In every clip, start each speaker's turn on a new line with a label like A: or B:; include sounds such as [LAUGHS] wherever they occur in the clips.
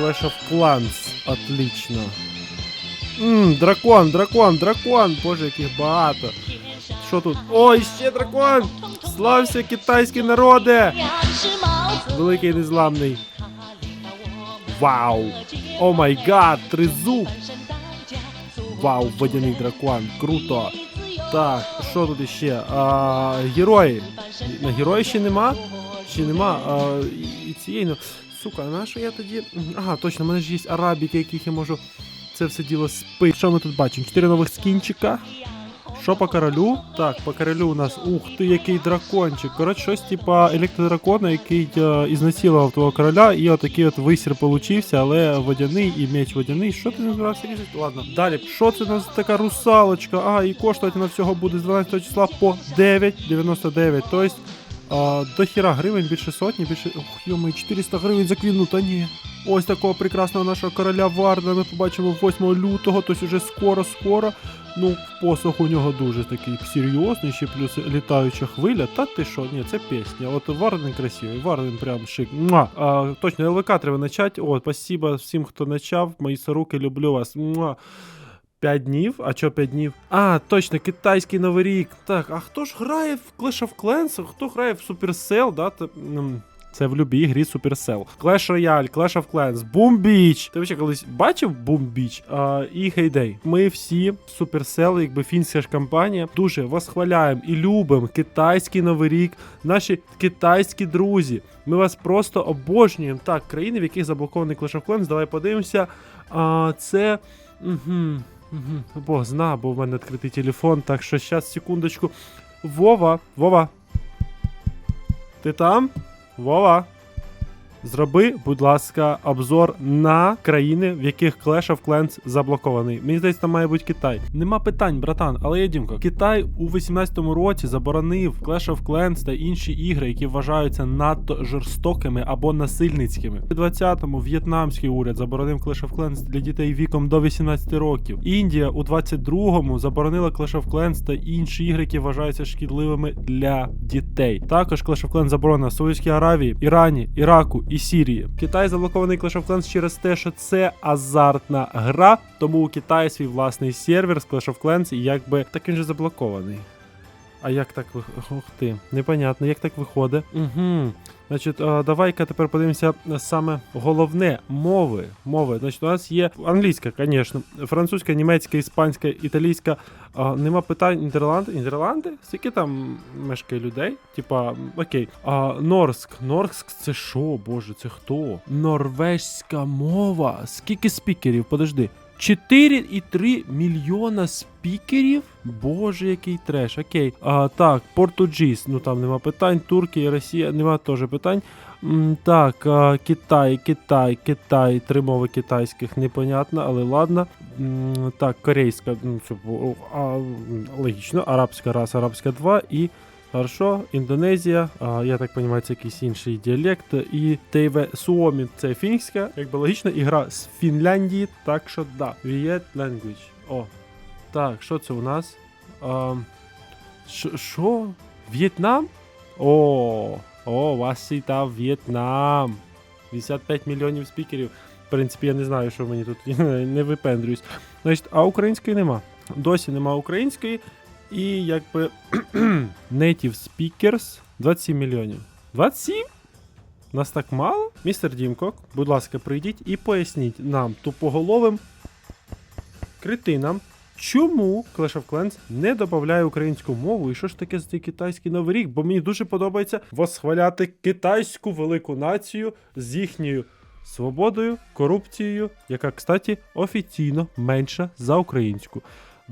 A: Clash of Clans. Отлично. Ммм, дракон, дракон, дракон. Боже, яких багато. Що тут? Ой, ще дракон! Слався китайські народи! Великий незламний. Вау! О май гад, тризуб! Вау, водяний дракон, круто! Так, що тут іще? А, герої. На герої ще нема? Ще нема. А, і цієї, ну. Сука, на що я тоді. Ага, точно, в мене ж є арабіки, яких я можу це все діло спити. Що ми тут бачимо? Чотири нових скінчика. Що по королю? Так, по королю у нас. Ух ти, який дракончик. Коротше, щось типа електродракона, який е, ізнасилував твого короля, і отакий от висір получився, але водяний і меч водяний. Що ти не збирався різати? Ладно. Далі, що це у нас така русалочка? А, і коштувати на всього буде з 12 числа по 9,99. Тобто до хіра гривень, більше сотні, більше. Ох, йоми, 400 гривень за квіну, та ні. Ось такого прекрасного нашого короля Варна ми побачимо 8 лютого, тобто вже скоро-скоро. Ну, посох у нього дуже такий серйозний, ще плюс літаюча хвиля. Та ти що, ні, це пісня. От Варнен красивий, Варнен прям шик. Муа. А, точно, ЛВК треба начати. О, спасибо всім, хто начав. Мої соруки, люблю вас. Муа. 5 днів? А чо 5 днів? А, точно, китайський новий рік. Так, а хто ж грає в Clash of Clans? Хто грає в Supercell, да? Та, це в любій грі Supercell. Clash Royale, Clash of Clans, Boom Beach. Ти взагалі колись бачив Boom Beach? А, і Heyday. Ми всі Supercell, якби фінська ж компанія, дуже восхваляємо і любимо китайський новий рік, наші китайські друзі. Ми вас просто обожнюємо. Так, країни, в яких заблокований Clash of Clans, давай подивимося. А, це. Угу. Угу. Бог зна, бо в мене відкритий телефон, так що зараз, секундочку. Вова, Вова. Ти там? Вова. Зроби, будь ласка, обзор на країни, в яких Clash of Clans заблокований. Мені здається, там має бути Китай. Нема питань, братан, але є дімка. Китай у 18-му році заборонив Clash of Clans та інші ігри, які вважаються надто жорстокими або насильницькими. У 20-му в'єтнамський уряд заборонив Clash of Clans для дітей віком до 18 років. Індія у 22-му заборонила Clash of Clans та інші ігри, які вважаються шкідливими для дітей. Також Clash of Clans заборонена в Саудівській Аравії, Ірані, Іраку і Сірії. Китай заблокований Clash of Clans через те, що це азартна гра, тому у Китаї свій власний сервер з Clash of Clans і якби таким же заблокований. А як так ви... Ух ти, непонятно, як так виходить. Угу. Значить, давай-ка тепер подивимося на саме головне мови. Мови. Значить, у нас є англійська, звісно, французька, німецька, іспанська, італійська. А, нема питань Нідерланди. Нідерланди? Скільки там мешкає людей? Типа, окей. А, Норск. Норск це що, боже, це хто? Норвезька мова. Скільки спікерів? Подожди. 4,3 мільйона спікерів. Боже, який треш. Окей. А, так, Портуджіс, ну там нема питань. Туркія, Росія, нема теж питань. М, Так, а, Китай, Китай, Китай, три мови китайських, непонятно, але ладно. М, Так, корейська, ну, це, а, логічно, арабська раз, арабська 2 і. Хорошо, Індонезія, а, я так розумію, це якийсь інший діалект. І Тейве Суомі це фінська, якби логічно, ігра з Фінляндії, так що да. Viet Language. О. Так, що це у нас? А, що-? В'єтнам? О, о, вас і там В'єтнам. 55 мільйонів спікерів. В принципі, я не знаю, що мені тут [LAUGHS] не випендрююсь. Значить, а української нема. Досі нема української. І якби [CLEARS THROAT] native speakers 27 мільйонів. 27? Нас так мало? Містер Дімкок, будь ласка, прийдіть і поясніть нам, тупоголовим критинам, чому Clash of Clans не додає українську мову, і що ж таке за китайський новий рік? Бо мені дуже подобається восхваляти китайську велику націю з їхньою свободою, корупцією, яка, кстати, офіційно менша за українську.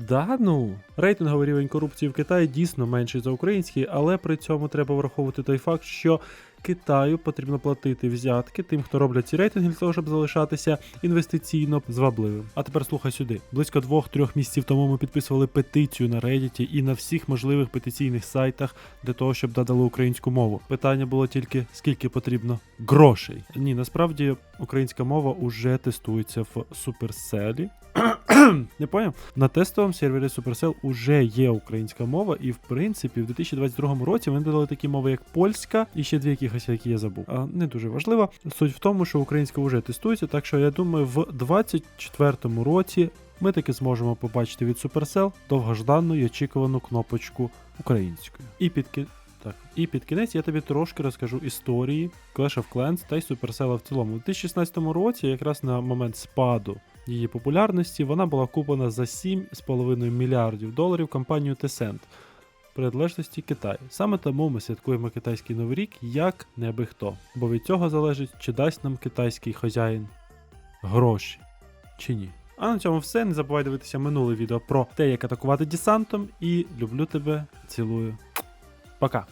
A: Да, ну рейтинговий рівень корупції в Китаї дійсно менший за український, але при цьому треба враховувати той факт, що Китаю потрібно платити взятки тим, хто роблять ці рейтинги для того, щоб залишатися інвестиційно звабливим. А тепер слухай сюди: близько двох-трьох місяців тому ми підписували петицію на Reddit і на всіх можливих петиційних сайтах для того, щоб додали українську мову. Питання було тільки скільки потрібно грошей. Ні, насправді українська мова уже тестується в суперселі. [CLEARS THROAT] Не поняв? На тестовому сервері Supercell уже є українська мова, і в принципі в 2022 році вони додали такі мови, як польська, і ще дві якихось, які я забув. А не дуже важливо. Суть в тому, що українська вже тестується, так що я думаю, в 2024 році ми таки зможемо побачити від Supercell довгожданну і очікувану кнопочку українською. І під ки- так, і під кінець я тобі трошки розкажу історії Clash of Clans та й Supercell в цілому. У 2016 році, якраз на момент спаду її популярності, вона була куплена за 7,5 мільярдів доларів компанією Tencent приналежності Китаю. Саме тому ми святкуємо китайський новий рік як неби хто, бо від цього залежить, чи дасть нам китайський хазяїн гроші чи ні. А на цьому все. Не забувай дивитися минуле відео про те, як атакувати десантом. І люблю тебе, цілую. Пока.